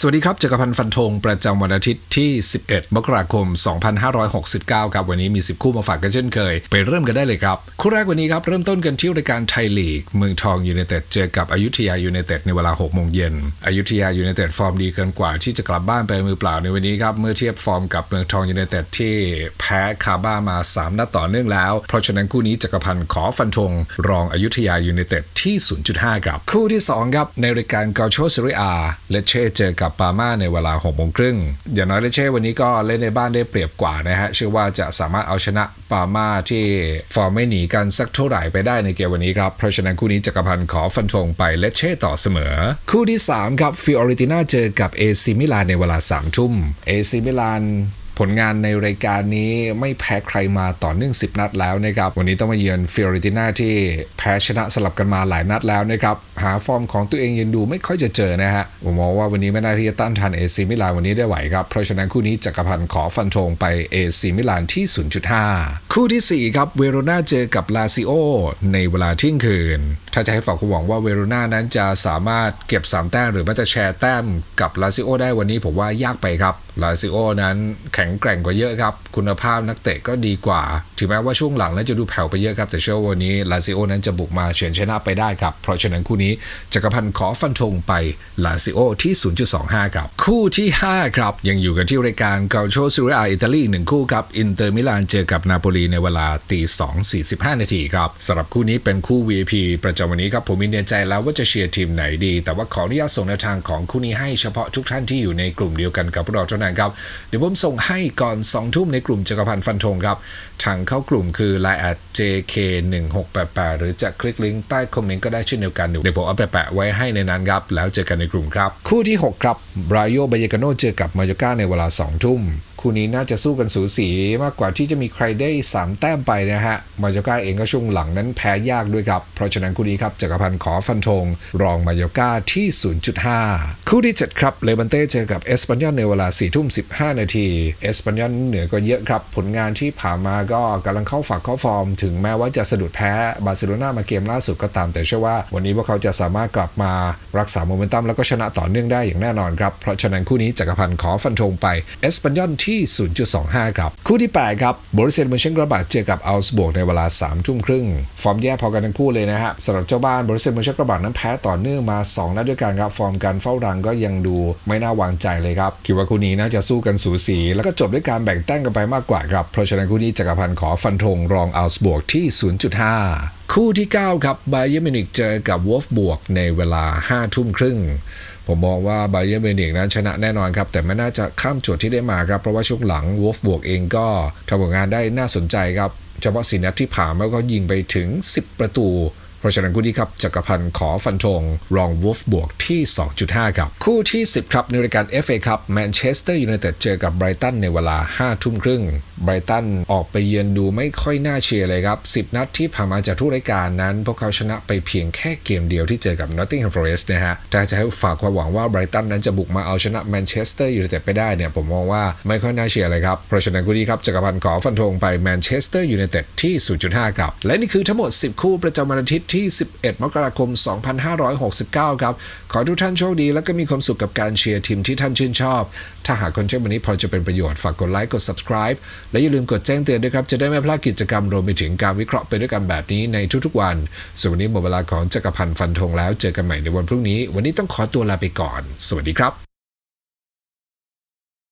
สวัสดีครับจักรพันธ์ฟันธงประจำวันอาทิตย์ที่ 11 มกราคม 2569 ครับ วันนี้มี 10 คู่มาฝากกันเช่นเคย ไปเริ่มกันได้เลยครับ คู่แรกวันนี้ครับ เริ่มต้นกันที่รายการไทยลีก เมืองทองยูไนเต็ดเจอกับอยุธยายูไนเต็ดในเวลา 6 โมงเย็นอยุธยายูไนเต็ดฟอร์มดีเกินกว่าที่จะกลับบ้านไปมือเปล่าในวันนี้ครับ เมื่อเทียบฟอร์มกับเมืองทองยูไนเต็ดที่แพ้คาบ้ามา 3 นัดต่อเนื่องแล้ว เพราะฉะนั้นคู่นี้จักรพันธ์ขอฟันธงรองอยุธยายูไนเต็ดที่ 0.5 ครับ คู่ที่สองครับในรายการกาโชซีรีอาเลเช่เจอกับปาม่าในเวลา6โมงครึ่งอย่างน้อยเลเช่วันนี้ก็เล่นในบ้านได้เปรียบกว่านะฮะเชื่อว่าจะสามารถเอาชนะปาม่าที่ฟอร์มไม่หนีกันสักเท่าไหร่ไปได้ในเกมวันนี้ครับ เพราะฉะนั้นคู่นี้จักรพันธ์ขอฟันธงไปเลเช่ต่อเสมอ คู่ที่ 3 ครับฟิออริติน่าเจอกับเอซิมิลานในเวลา3ทุ่มเอซิมิลาน ผลงานในรายการนี้ไม่แพ้ใครมาต่อเนื่อง 10 นัดแล้วนะครับ วันนี้ต้องมาเยือนฟิออริติน่าที่แพ้ชนะสลับกันมาหลายนัดแล้วนะครับ หาฟอร์มของตัวเองยังดูไม่ค่อยจะเจอนะฮะ ผมมองว่าวันนี้ไม่น่าที่จะต้านทานเอซีมิลานวันนี้ได้ไหวครับ เพราะฉะนั้นคู่นี้จักรพันธ์ขอฟันธงไปเอซีมิลานที่ 0.5 คู่ทีสี่4 ครับเวโรนาเจอกับลาซิโอในเวลาเที่ยงคืน ถ้าจะให้ฝากคุณหวังว่าเวโรนานั้นจะสามารถเก็บ3แต้มหรือแม้แต่แชร์แต้มกับลาซิโอได้วันนี้ผมว่ายากไปครับ ลาซิโอนั้นแข็งแกร่งกว่าเยอะครับ คุณภาพนักเตะก็ดีกว่า ถึงแม้ว่าช่วงหลังนั้นจะดูแผ่วไปเยอะครับ แต่เชื่อว่าวันนี้ลาซิโอนั้นจะบุกมาเฉือนชนะไปได้ครับ เพราะฉะนั้นคู่นี้จักรพันธ์ขอฟันธงไปลาซิโอที่ 0.25 ครับ คู่ที่ 5 ครับ ยังอยู่กันที่รายการเกาโชซูเรียอิตาลีหนึ่งคู่ครับอินเตอร์มิลานเจอกับนาโปลีในเวลาตี2 45 นาทีครับสำหรับคู่นี้เป็นคู่ VIP ประจำวันนี้ครับผมมีในใจแล้วว่าจะเชียร์ทีมไหนดี แต่ว่าขออนุญาตส่งแนวทางของคู่นี้ให้เฉพาะทุกท่านที่อยู่ในกลุ่มเดียวกันกับพวกเราเท่านั้นครับ เดี๋ยวผมส่งให้ก่อน 2 ทุ่มในกลุ่มจักรพันธ์ฟันธงครับ ทางเข้ากลุ่มคือ line at jk1688 หรือจะคลิกลิงก์ใต้คอมเมนต์ก็ได้เช่นเดียวกัน เดี๋ยวผมเอาไปแปะไว้ให้ในนั้นครับ แล้วเจอกันในกลุ่มครับ คู่ที่ 6 ครับบรายโยบายกาโนเจอกับมาโยก้าในเวลา 2 ทุ่มคู่นี้น่าจะสู้กันสูสีมากกว่าที่จะมีใครได้ 3 แต้มไปนะฮะ มาโยก้าเองก็ช่วงหลังนั้นแพ้ยากด้วยครับ เพราะฉะนั้นคู่นี้ครับจักรพันธ์ขอฟันธงรองมาโยก้าที่ 0.5 คู่ที่ 7 ครับ เลบันเต้เจอกับเอสปันยอนในเวลา4ทุ่ม15 นาทีเอสปันยอนเหนือก็เยอะครับ ผลงานที่ผ่านมาก็กำลังเข้าฝักเข้าฟอร์ม ถึงแม้ว่าจะสะดุดแพ้บาร์เซโลนามาเกมล่าสุดก็ตาม แต่เชื่อว่าวันนี้พวกเขาจะสามารถกลับมารักษาโมเมนตัมแล้วก็ชนะต่อเนื่องได้อย่างแน่นอนครับเพราะฉะนั้นคู่นี้จักรพันธ์ขอฟันธงไปเอสปันยอนทที่ 0.25 ครับ คู่ที่ 8 ครับบริเซนเมนเชนกระบาดเจอกับอัลส์บวกในเวลา 3 ทุ่มครึ่ง ฟอร์มแย่พอกันทั้งคู่เลยนะฮะสำหรับเจ้าบ้านบริเซนเมนเชนกระบาดนั้นแพ้ต่อเนื่องมา 2 นัดด้วยกันครับ ฟอร์มการเฝ้ารังก็ยังดูไม่น่าวางใจเลยครับ คิดว่าคู่นี้น่าจะสู้กันสูสี แล้วก็จบด้วยการแบ่งแต้มกันไปมากกว่าครับ เพราะฉะนั้นคู่นี้จักรพันธ์ขอฟันธงรองอัลส์บวกที่ 0.5 คู่ที่ 9 ครับไบเยอร์มินิกเจอกับวอลฟบวกในเวลา 5 ทุ่มครึ่ง ผมมองว่าไบเยอร์มินิกนั้นชนะแน่นอนครับ แต่ไม่น่าจะข้ามจุดที่ได้มาครับ เพราะว่าช่วงหลังวอลฟบวกเองก็ทำผลงานได้น่าสนใจครับ เฉพาะสีนัดที่ผ่านมาก็ยิงไปถึง 10 ประตู ราะฉะนั้นคู่นี้ครับจักรพันธ์ขอฟันธงรองวูฟบวกที่ 2.5 ครับ คู่ที่ 10 ครับในรายการ FA ครับแมนเชสเตอร์ยูไนเต็ดเจอกับไบรตันในเวลา 5 ทุ่มครึ่งไบรตันออกไปเยือนดูไม่ค่อยน่าเชียร์เลยครับ 10 นัดที่ผ่านมาจากทุกรายการนั้น พวกเขาชนะไปเพียงแค่เกมเดียวที่เจอกับ Nottingham Forest นะฮะแต่จะให้ฝากความหวังว่าไบรตันนั้นจะบุกมาเอาชนะแมนเชสเตอร์ยูไนเต็ดไปได้เนี่ยผมมองว่าไม่ค่อยน่าเชียร์เลยครับเพราะฉะนั้นคู่นี้ครับจักรพันธ์ขอฟันธงไปแมนเชสเตอร์ยูไนเต็ดที่ 0.5 ครับ และนี่คือทั้งหมด 10 คู่ประจำวันอาทิตย์ที่ 11 มกราคม 2569 ครับ ขอทุกท่านโชคดี แล้วก็มีความสุขกับการเชียร์ทีมที่ท่านชื่นชอบ ถ้าหากคอนเทนต์วันนี้พอจะเป็นประโยชน์ฝากกดไลค์กด subscribe และอย่าลืมกดแจ้งเตือนด้วยครับ จะได้ไม่พลาดกิจกรรมรวมไปถึงการวิเคราะห์ไปด้วยกันแบบนี้ในทุกๆวันส่วนวันนี้หมดเวลาของจักรพันธ์ฟันธงแล้วเจอกันใหม่ในวันพรุ่งนี้ วันนี้ต้องขอตัวลาไปก่อน สวัสดีครับ